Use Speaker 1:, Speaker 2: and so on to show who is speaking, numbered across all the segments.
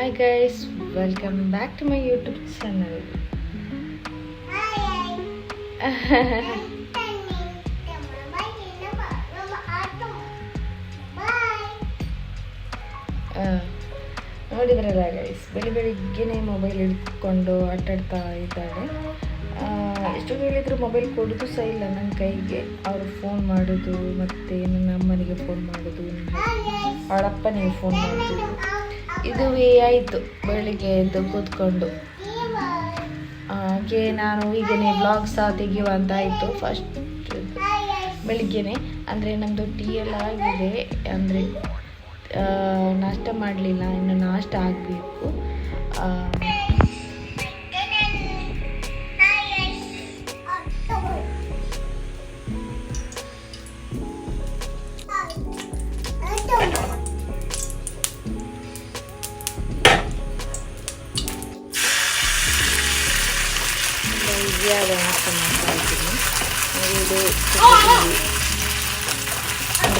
Speaker 1: Hi guys welcome back to my YouTube channel ನೋಡಿದ್ರಲ್ಲ guys ಬೆಳಿ ಬೆಳಿಗ್ಗೆ ಮೊಬೈಲ್ ಹಿಡ್ಕೊಂಡು ಆಟಾಡ್ತಾ ಇದ್ದಾಳೆ ಎಷ್ಟು ಹೇಳಿದ್ರು ಮೊಬೈಲ್ ಕೊಡೋದು ಸಹ ಇಲ್ಲ. ನನ್ನ ಕೈಗೆ ಅವರು ಫೋನ್ ಮಾಡೋದು ಮತ್ತು ನನ್ನ ಅಮ್ಮನಿಗೆ ಫೋನ್ ಮಾಡೋದು ಅವಳಪ್ಪನಿಗೆ ಫೋನ್ ಮಾಡೋದು. ಇದುವೇ ಆಯಿತು ಬೆಳಿಗ್ಗೆ ಎದ್ದು ಕೂತ್ಕೊಂಡು. ಹಾಗೆ ನಾನು ಹೀಗೇ ಬ್ಲಾಗ್ ಸಹ ತೆಗೆಯುವ ಅಂತ ಆಯಿತು ಫಸ್ಟ್ ಬೆಳಿಗ್ಗೆನೆ. ಅಂದರೆ ನಮ್ಮದು ಟೀ ಎಲ್ಲ ಆಗಿದೆ. ಅಂದರೆ ನಾಷ್ಟ ಮಾಡಲಿಲ್ಲ. ಇನ್ನು ನಾಷ್ಟ ಆಗಬೇಕು.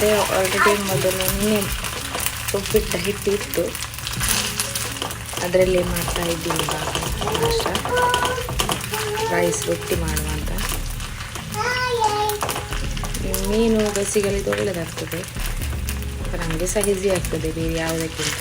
Speaker 1: ಅಂದರೆ ಆಲ್ರೆಡಿ ಮೊದಲು ನಿನ್ನೆ ಹಿಟ್ಟು ಹಿಟ್ಟಿತ್ತು ಅದರಲ್ಲಿ ಮಾಡ್ತಾ ಇದ್ದೀನಿ ನಾಷ್ಟ. ರೈಸ್ ರೊಟ್ಟಿ ಮಾಡುವಂತ ಮೀನು ಬಸ್ಸಿಗಳಿದ್ದು ಒಳ್ಳೆಯದಾಗ್ತದೆ ನಮಗೆ ಸಹ ಈಸಿ ಆಗ್ತದೆ, ಬೇರೆ ಯಾವುದಕ್ಕಿಂತ.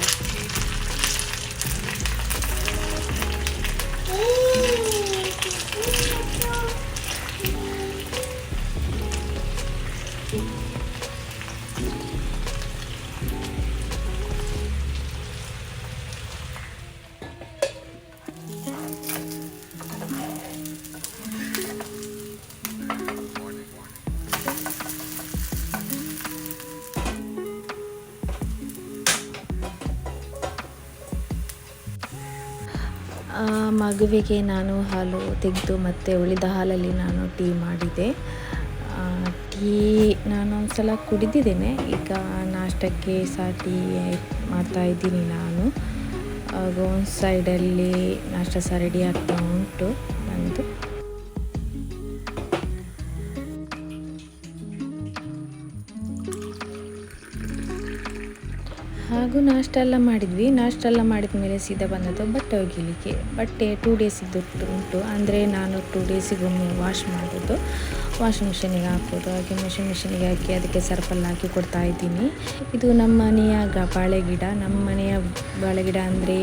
Speaker 1: ಮಗುವಿಗೆ ನಾನು ಹಾಲು ತೆಗೆದು ಮತ್ತು ಉಳಿದ ಹಾಲಲ್ಲಿ ನಾನು ಟೀ ಮಾಡಿದೆ. ಟೀ ನಾನು ಒಂದ್ಸಲ ಕುಡಿದಿದ್ದೇನೆ. ಈಗ ನಾಷ್ಟಕ್ಕೆ ಸಹ ಟೀ ಮಾಡ್ತಾ ಇದ್ದೀನಿ ನಾನು. ಒಂದು ಸೈಡಲ್ಲಿ ನಾಷ್ಟ ಸಹ ರೆಡಿ ಆಗ್ತಾ ಉಂಟು. ಹಾಗೂ ನಾಷ್ಟ ಎಲ್ಲ ಮಾಡಿದ್ವಿ. ನಾಷ್ಟ ಎಲ್ಲ ಮಾಡಿದ ಮೇಲೆ ಸೀದಾ ಬಂದದ್ದು ಬಟ್ಟೆ ಒಗಿಲಿಕ್ಕೆ. ಬಟ್ಟೆ ಟೂ ಡೇಸಿದ್ದು ಉಂಟು ಅಂದರೆ ನಾನು ಟೂ ಡೇಸಿಗೊಮ್ಮೆ ವಾಶ್ ಮಾಡೋದು ವಾಷಿಂಗ್ ಮಿಷಿನಿಗೆ ಹಾಕೋದು ಹಾಗೆ ವಾಷಿಂಗ್ ಮಿಷಿನಿಗೆ ಹಾಕಿ ಅದಕ್ಕೆ ಸರ್ಪಲ್ಲಿ ಹಾಕಿ ಕೊಡ್ತಾ ಇದ್ದೀನಿ. ಇದು ನಮ್ಮ ಮನೆಯ ಗ, ಬಾಳೆಗಿಡ. ನಮ್ಮ ಮನೆಯ ಬಾಳೆ ಗಿಡ ಅಂದರೆ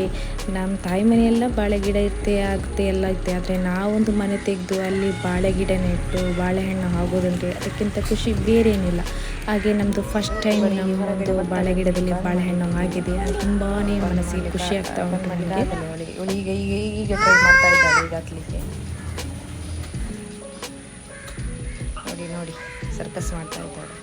Speaker 1: ನಮ್ಮ ತಾಯಿ ಮನೆಯೆಲ್ಲ ಬಾಳೆ ಗಿಡ ಇರುತ್ತೆ ಆಗುತ್ತೆ ಎಲ್ಲ ಇರುತ್ತೆ ಆದರೆ ನಾವೊಂದು ಮನೆ ತೆಗೆದು ಅಲ್ಲಿ ಬಾಳೆ ಗಿಡ ನೆಟ್ಟು ಬಾಳೆಹಣ್ಣು ಆಗೋದಂದರೆ ಅದಕ್ಕಿಂತ ಖುಷಿ ಬೇರೆ ಏನಿಲ್ಲ ಹಾಗೆ ನಮ್ಮದು ಫಸ್ಟ್ ಟೈಮ್ ನಮ್ಮದು ಬಾಳೆ ಗಿಡದಲ್ಲಿ ಬಾಳೆಹಣ್ಣು ಆಗಿದೆ ಅದು ತುಂಬಾ ಮನಸ್ಸಿಗೆ ಖುಷಿ ಆಗ್ತಾ ಉಂಟು ನನಗೆ ಈಗ ಈಗ ಈಗ ಟ್ರೈ ಮಾಡ್ತಾ ಇದ್ದಾಳೆ ಈಗ ನೋಡಿ ನೋಡಿ ಸರ್ಕಸ್ ಮಾಡ್ತಾ ಇದ್ದಾಳೆ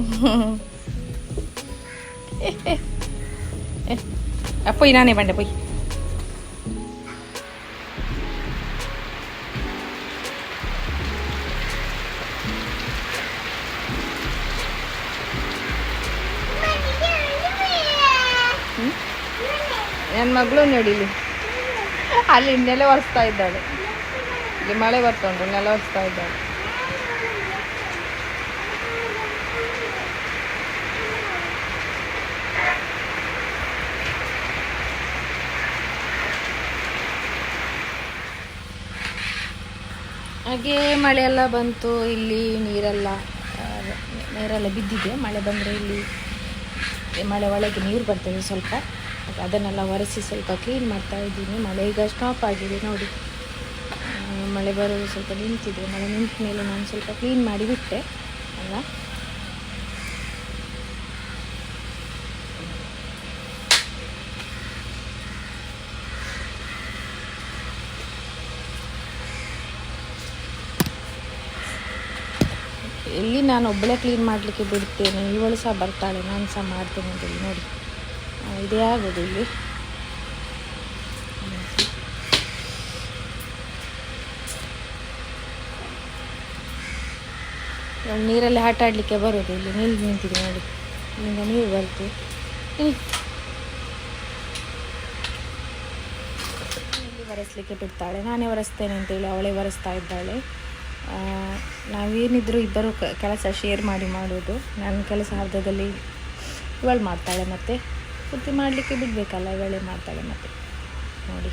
Speaker 1: ಪೊಯ್ ನಾನೇ ಬಂಡೆ ಪೊಯ್ ನನ್ನ ಮಗಳು ನೋಡಿಲಿ. ಅಲ್ಲಿ ನೆಲೆ ಒರೆಸ್ತಾ ಇದ್ದಾಳೆ. ಇಲ್ಲಿ ಮಳೆ ಬರ್ತಾ ಉಂಟು, ನೆಲ ಒರೆಸ್ತಾ ಇದ್ದಾಳೆ. ಹಾಗೆ ಮಳೆ ಎಲ್ಲ ಬಂತು, ಇಲ್ಲಿ ನೀರೆಲ್ಲ ನೀರೆಲ್ಲ ಬಿದ್ದಿದೆ. ಮಳೆ ಬಂದರೆ ಇಲ್ಲಿ ಮಳೆ ಒಳಗೆ ನೀರು ಬರ್ತದೆ ಸ್ವಲ್ಪ. ಅದನ್ನೆಲ್ಲ ಒರೆಸಿ ಸ್ವಲ್ಪ ಕ್ಲೀನ್ ಮಾಡ್ತಾ ಇದ್ದೀನಿ. ಮಳೆ ಈಗ ಸ್ಟಾಪ್ ಆಗಿದೆ ನೋಡಿ. ಮಳೆ ಬರೋದು ಸ್ವಲ್ಪ ನಿಂತಿದೆ. ಮಳೆ ನಿಂತ ಮೇಲೆ ನಾನು ಸ್ವಲ್ಪ ಕ್ಲೀನ್ ಮಾಡಿ ಬಿಟ್ಟೆ, ಅಲ್ಲ? ಇಲ್ಲಿ ನಾನು ಒಬ್ಬಳೇ ಕ್ಲೀನ್ ಮಾಡಲಿಕ್ಕೆ ಬಿಡ್ತೇನೆ. ಇವಳು ಸಹ ಬರ್ತಾಳೆ. ನಾನು ಸಹ ಮಾಡ್ತೇನೆ ಅಂತೇಳಿ ನೋಡಿ. ಇದೇ ಆಗೋದು ಇಲ್ಲಿ. ನೀರಲ್ಲಿ ಆಟ ಆಡಲಿಕ್ಕೆ ಬರೋದು ಇಲ್ಲಿ. ನೀರು ನಿಂತಿದೆ ನೋಡಿ. ಇಲ್ಲಿಂದ ನೀರು ಬರ್ತು ಇಲ್ಲಿ. ಒರೆಸ್ಲಿಕ್ಕೆ ಬಿಡ್ತಾಳೆ. ನಾನೇ ಒರೆಸ್ತೇನೆ ಅಂತೇಳಿ ಅವಳೇ ಒರೆಸ್ತಾ ಇದ್ದಾಳೆ. ನಾವೇನಿದ್ರು ಇಬ್ಬರು ಕೆಲಸ ಶೇರ್ ಮಾಡಿ ಮಾಡೋದು ನನ್ನ ಕೆಲಸ ಅರ್ಧದಲ್ಲಿ ಇವಳು ಮಾಡ್ತಾಳೆ ಮತ್ತೆ. ಪೂರ್ತಿ ಮಾಡಲಿಕ್ಕೆ ಬಿಡಬೇಕಲ್ಲ ಇವಳೆ ಮಾಡ್ತಾಳೆ ಮತ್ತೆ. ನೋಡಿ.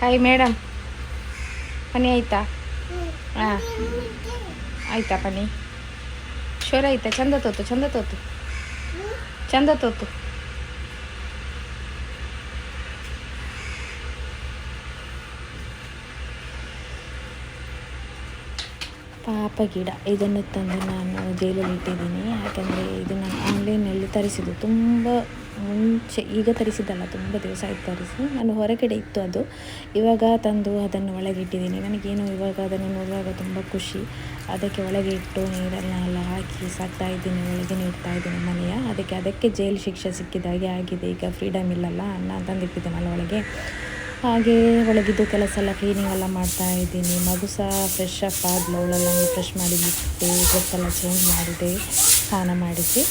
Speaker 1: ಹಾಯ್ ಮೇಡಮ್ ಪನಿ ಆಯ್ತಾ? ಹಾಂ. ಆಯ್ತಾ ಪನಿ? ಶೋರ ಆಯ್ತಾ? ಚಂದ ತೋತು ಚಂದ ತೋತು. ಚಂದ ತೋತು. ಪಾಪ ಗಿಡ ಇದನ್ನು ತಂದು ನಾನು ಜೈಲಲ್ಲಿ ಇಟ್ಟಿದ್ದೀನಿ. ಯಾಕೆಂದರೆ ಇದು ನಾನು ಆನ್ಲೈನಲ್ಲಿ ತರಿಸಿದ್ದು. ತುಂಬ ಮುಂಚೆ, ಈಗ ತರಿಸಿದ್ದಲ್ಲ, ತುಂಬ ದಿವಸ ಆಯ್ತು ತರಿಸಿ. ನಾನು ಹೊರಗಡೆ ಇತ್ತು ಅದು. ಇವಾಗ ತಂದು ಅದನ್ನು ಒಳಗೆ ಇಟ್ಟಿದ್ದೀನಿ. ನನಗೇನು ಇವಾಗ ಅದನ್ನು ನೋಡುವಾಗ ತುಂಬ ಖುಷಿ. ಅದಕ್ಕೆ ಒಳಗೆ ಇಟ್ಟು ನೀರನ್ನೆಲ್ಲ ಹಾಕಿ ಸಾಕ್ತಾ ಇದ್ದೀನಿ, ಒಳಗೆ ನೀಡ್ತಾ ಇದ್ದೀನಿ ಮನೆಯ. ಅದಕ್ಕೆ ಅದಕ್ಕೆ ಜೈಲು ಶಿಕ್ಷೆ ಸಿಕ್ಕಿದಾಗೆ ಆಗಿದೆ. ಈಗ ಫ್ರೀಡಮ್ ಇಲ್ಲಲ್ಲ ನಾನು ತಂದಿಟ್ಟಿದ್ದೀನಲ್ಲ ಒಳಗೆ. ಹಾಗೆ ಒಳಗಿದ್ದು ಕೆಲಸ ಎಲ್ಲ ಕ್ಲೀನಿಂಗ್ ಎಲ್ಲ ಮಾಡ್ತಾ ಇದ್ದೀನಿ. ಮಗು ಸಹ ಫ್ರೆಶ್ ಅಪ್ ಆದ್ಲು ಅವಳೆಲ್ಲ ಫ್ರೆಶ್ ಮಾಡಿ ಬಿಟ್ಟು ಡ್ರೆಸ್ ಎಲ್ಲ ಚೇಂಜ್ ಮಾಡಿದೆ, ಸ್ನಾನ ಮಾಡಿಸಿ.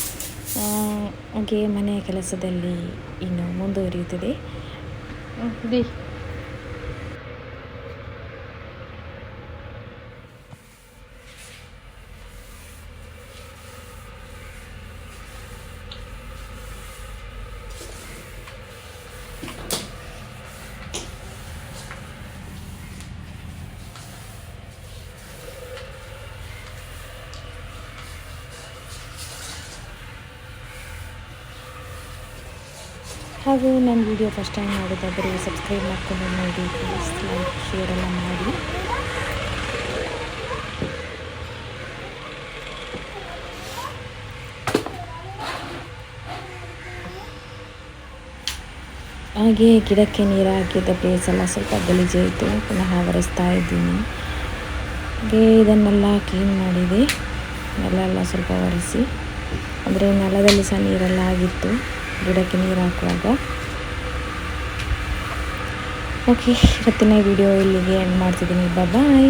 Speaker 1: ಹಾಗೆ ಮನೆಯ ಕೆಲಸದಲ್ಲಿ ಇನ್ನು ಮುಂದುವರಿಯುತ್ತದೆ. ಹಾಗೂ ನನ್ನ ವಿಡಿಯೋ ಫಸ್ಟ್ ಟೈಮ್ ನೋಡೋದಾದರೆ ಸಬ್ಸ್ಕ್ರೈಬ್ ಮಾಡ್ಕೊಂಡು ನೋಡಿ ಪ್ಲೀಸ್ ಲೈಕ್ ಶೇರ್ ಎಲ್ಲ ಮಾಡಿ. ಹಾಗೆ ಗಿಡಕ್ಕೆ ನೀರು ಹಾಕಿದ್ದ ಪ್ಲೇಸ್ ಎಲ್ಲ ಸ್ವಲ್ಪ ಗಲೀಜಾಯಿತು ಪುನಃ ಒರೆಸ್ತಾ ಇದ್ದೀನಿ. ಹಾಗೆ ಇದನ್ನೆಲ್ಲ ಕ್ಲೀನ್ ಮಾಡಿದೆ. ನೆಲ ಎಲ್ಲ ಸ್ವಲ್ಪ ಒರೆಸಿ ಅಂದರೆ ನೆಲದಲ್ಲಿ ಸಹ ನೀರೆಲ್ಲ ಆಗಿತ್ತು. ಗಿಡಕ್ಕೆ ನೀರು ಹಾಕುವಾಗ. ಓಕೆ ಇವತ್ತಿನ ವಿಡಿಯೋ ಇಲ್ಲಿಗೆ ಎಂಡ್ ಮಾಡ್ತಿದ್ದೀನಿ. ಬಾಯ್